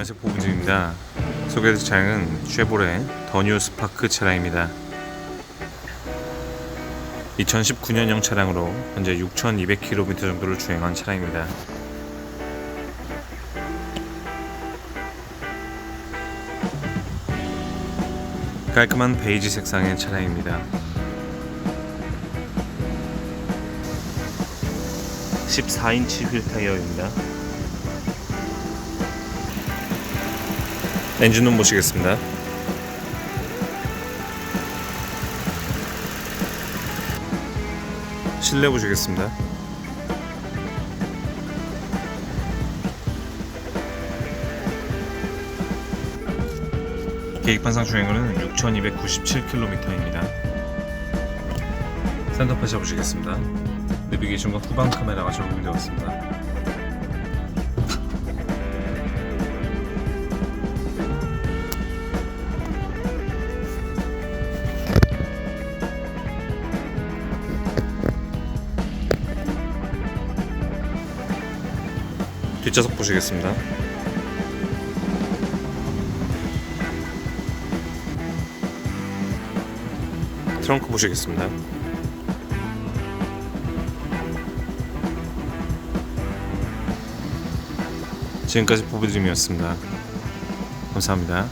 안녕하세요. 보부진입니다. 소개될 차량은 쉐보레 더뉴 스파크 차량입니다. 2019년형 차량으로 현재 6,200km 정도를 주행한 차량입니다. 깔끔한 베이지 색상의 차량입니다. 14인치 휠 타이어입니다 엔진룸 보시겠습니다. 실내 보시겠습니다. 계획판상 주행거리는 6,297km입니다. 센터페 잡으시겠습니다. 내비게이션과 후방 카메라가 적용되어 있습니다. 뒷좌석 보시겠습니다. 트렁크 보시겠습니다. 지금까지 보부드림이었습니다. 감사합니다.